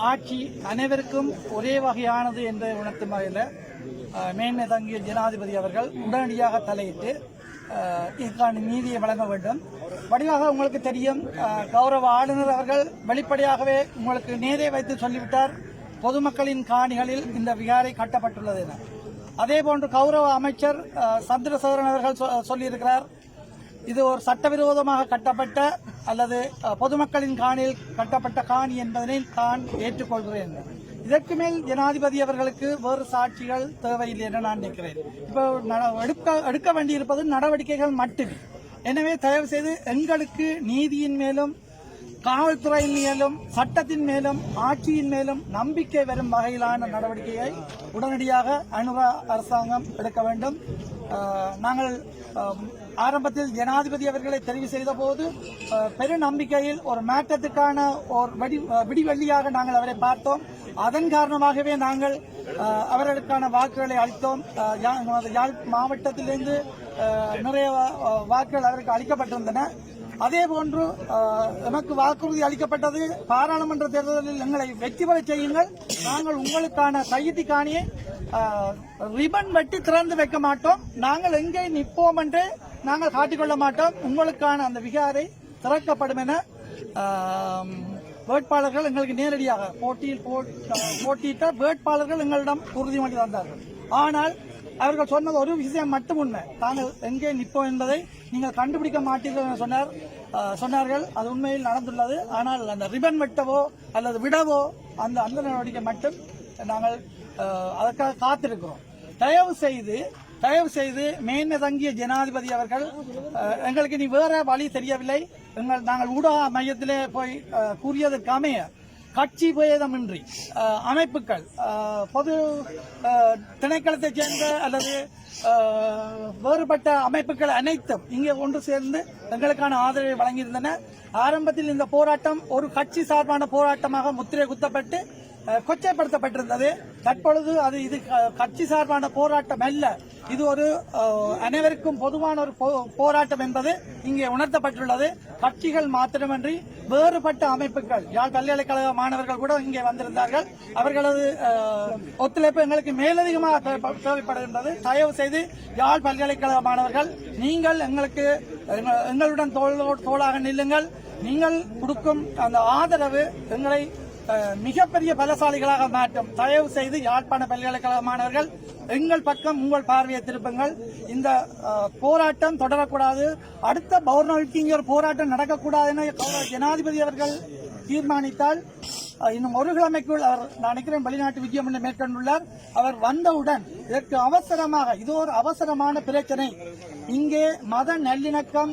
ஆட்சி அனைவருக்கும் ஒரே வகையானது என்று உணர்த்தும் வகையில் மேன்மை தங்கிய ஜனாதிபதி அவர்கள் உடனடியாக தலையிட்டு இதற்கான நீதியை வழங்க வேண்டும். வடிவாக உங்களுக்கு தெரியும் கௌரவ ஆளுநர் அவர்கள் வெளிப்படையாகவே உங்களுக்கு நேரே வைத்து சொல்லிவிட்டார் பொதுமக்களின் காணிகளில் இந்த விகாரை கட்டப்பட்டுள்ளது என. அதே போன்று கௌரவ அமைச்சர் சந்திரசேகரன் அவர்கள் சொ- சொல்லியிருக்கிறார் இது ஒரு சட்டவிரோதமாக கட்டப்பட்ட அல்லது பொதுமக்களின் காணியில் கட்டப்பட்ட காணி என்பதனை தான் ஏற்றுக்கொள்கிறேன். இதற்கு மேல் ஜனாதிபதி அவர்களுக்கு வேறு சாட்சிகள் தேவையில்லை என நான் நினைக்கிறேன். இப்போ நட- எடுக்க எடுக்க வேண்டியிருப்பது நடவடிக்கைகள் மட்டுமே. எனவே தயவு செய்து எங்களுக்கு நீதியின் மேலும் காவல்துறையின் மேலும் சட்டத்தின் மேலும் ஆட்சியின் மேலும் நம்பிக்கை வரும் வகையிலான நடவடிக்கையை உடனடியாக அனுரா அரசாங்கம் எடுக்க வேண்டும். நாங்கள் ஆரம்பத்தில் ஜனாதிபதி அவர்களை தெரிவு செய்த போது பெருநம்பிக்கையில் ஒரு மாற்றத்துக்கான ஒரு வெடி விடிவள்ளியாக விடிவெள்ளியாக நாங்கள் அவரை பார்த்தோம். அதன் காரணமாகவே நாங்கள் அவர்களுக்கான வாக்குகளை அளித்தோம். யா- யாழ் மாவட்டத்திலிருந்து நிறைய வா- வாக்குகள் அவருக்கு அளிக்கப்பட்டிருந்தன. அதே போன்று எமக்கு வாக்குறுதி அளிக்கப்பட்டது. பாராளுமன்ற தேர்தலில் எங்களை வெற்றி பெற செய்யுங்கள். நாங்கள் உங்களுக்கான கையெழுத்தி காணியை ரிபன் வெட்டி திறந்து வைக்க மாட்டோம். நாங்கள் எங்கே நிற்போம் என்று நாங்கள் காட்டிக்கொள்ள மாட்டோம். உங்களுக்கான அந்த விகாரை திறக்கப்படும் என வேட்பாளர்கள் எங்களுக்கு நேரடியாக போட்டியில் போட்டியிட்ட வேட்பாளர்கள் எங்களிடம் உறுதிமொழி தந்தார்கள். ஆனால் அவர்கள் சொன்னது ஒரு விஷயம் மட்டும் உண்மை. தாங்கள் எங்கே நிற்போம் என்பதை நீங்கள் கண்டுபிடிக்க மாட்டீர்கள் என சொன்னார் சொன்னார்கள். அது உண்மையில் நடந்துள்ளது. ஆனால் அந்த ரிபன் வெட்டவோ அல்லது விடவோ அந்த அந்த நடவடிக்கை மட்டும் நாங்கள் அதற்காக காத்திருக்கிறோம். தயவு செய்து தயவு செய்து மேன்மை தங்கிய ஜனாதிபதி அவர்கள் எங்களுக்கு இனி வேற வழி தெரியவில்லை. எங்கள் நாங்கள் ஊடக மையத்திலே போய் கூறியதற்கு அமைய கட்சி பேதமின்றி அமைப்புகள் பொது திணைக்களத்தைச் சேர்ந்த அல்லது வேறுபட்ட அமைப்புகள் அனைத்தும் இங்கே ஒன்று சேர்ந்து எங்களுக்கான ஆதரவை வழங்கியிருந்தன. ஆரம்பத்தில் இந்த போராட்டம் ஒரு கட்சி சார்பான போராட்டமாக முத்திரை குத்தப்பட்டு கொச்சைப்படுத்தப்பட்டிருந்தது. தற்பொழுது அது இது க- கட்சி சார்பான போராட்டம் அல்ல. இது ஒரு அனைவருக்கும் பொதுவான ஒரு போ- போராட்டம் என்பது இங்கே உணர்த்தப்பட்டுள்ளது. கட்சிகள் மாத்திரமன்றி வேறுபட்ட அமைப்புகள் யாழ் பல்கலைக்கழக மாணவர்கள் கூட இங்கே வந்திருந்தார்கள். அவர்களது ஒத்துழைப்பு எங்களுக்கு மேலதிகமாக தேவைப்படுகின்றது. தயவு செய்து யாழ் பல்கலைக்கழக மாணவர்கள் நீங்கள் எங்களுக்கு எங்களுடன் தோளோடு தோளாக நில்லுங்கள். நீங்கள் கொடுக்கும் அந்த ஆதரவு எங்களை மிகப்பெரிய பலசாலிகளாக மாற்றும். தயவு செய்து யாழ்ப்பாண பல்கலைக்கழக மாணவர்கள் எங்கள் பக்கம் உங்கள் பார்வையை திருப்புங்கள். இந்த போராட்டம் தொடரக்கூடாது. அடுத்த பௌர்ணமிக்கு இங்கே ஒரு போராட்டம் நடக்கக்கூடாது என ஜனாதிபதி அவர்கள் தீர்மானித்தால் இன்னும் ஒரு கிழமைக்குள் அவர் நான் நினைக்கிறேன் வெளிநாட்டு விஜயம் என்று மேற்கொண்டுள்ளார். அவர் வந்தவுடன் இதற்கு அவசரமாக இது ஒரு அவசரமான பிரச்சனை. இங்கே மத நல்லிணக்கம்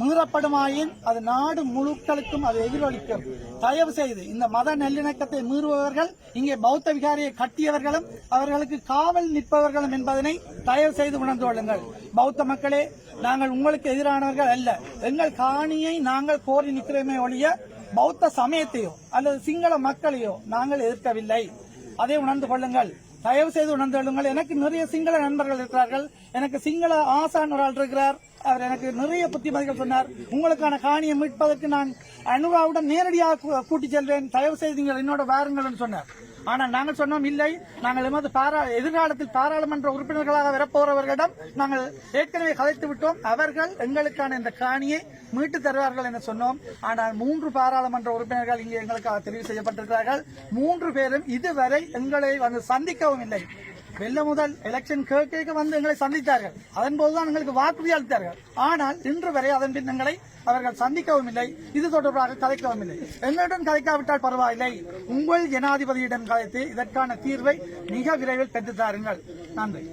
மீறப்படுமாயின் அது நாடு முழுக்களுக்கும் அது எதிரொலிக்கும். தயவு செய்து இந்த மத நல்லிணக்கத்தை மீறுபவர்கள் இங்கே பௌத்த விகாரியை கட்டியவர்களும் அவர்களுக்கு காவல் நிற்பவர்களும் என்பதனை தயவு செய்து உணர்ந்து கொள்ளுங்கள். பௌத்த மக்களே நாங்கள் உங்களுக்கு எதிரானவர்கள் அல்ல. எங்கள் காணியை நாங்கள் கோரி நிற்கிறோமே ஒழிய பௌத்த சமயத்தையோ அல்லது சிங்கள மக்களையோ நாங்கள் எதிர்க்கவில்லை. அதை உணர்ந்து கொள்ளுங்கள். தயவு செய்து உணர்ந்து கொள்ளுங்கள். எனக்கு நிறைய சிங்கள நண்பர்கள் இருக்கிறார்கள். எனக்கு சிங்கள ஆசான் ஒரு ஆள் இருக்கிறார். அவர் எனக்கு நிறைய புத்திமதிகள் சொன்னார். உங்களுக்கான காணியை மீட்பதற்கு நான் அனுராவுடன் நேரடியாக கூட்டி கூட்டிச் செல்வேன். தயவு செய்து நீங்கள் என்னோட வாருங்கள் சொன்னார். ஆனால் நாங்கள் சொன்னோம் இல்லை நாங்கள் எமது பாரா எதிர்காலத்தில் பாராளுமன்ற உறுப்பினர்களாக வரப்போறவர்களிடம் நாங்கள் ஏற்கனவே கலைத்து விட்டோம். அவர்கள் எங்களுக்கான இந்த காணியை மீட்டு தருவார்கள் என சொன்னோம். ஆனால் மூன்று பாராளுமன்ற உறுப்பினர்கள் இங்கே எங்களுக்காக தெரிவு செய்யப்பட்டிருக்கிறார்கள். மூன்று பேரும் இதுவரை எங்களை வந்து சந்திக்கவும் இல்லை. வெள்ள முதல் எலெக்ஷன் கேட்க வந்து எங்களை சந்தித்தார்கள். அதன் போதுதான் எங்களுக்கு வாக்குறுதி அளித்தார்கள். ஆனால் இன்று வரை அதன் பின் எங்களை அவர்கள் சந்திக்கவும் இல்லை. இது தொடர்பாக கதைக்கவும் இல்லை. எங்களுடன் கதைக்காவிட்டால் பரவாயில்லை. உங்கள் ஜனாதிபதியிடம் கதைத்து இதற்கான தீர்வை மிக விரைவில் பெற்றுத்தாருங்கள் நன்றி.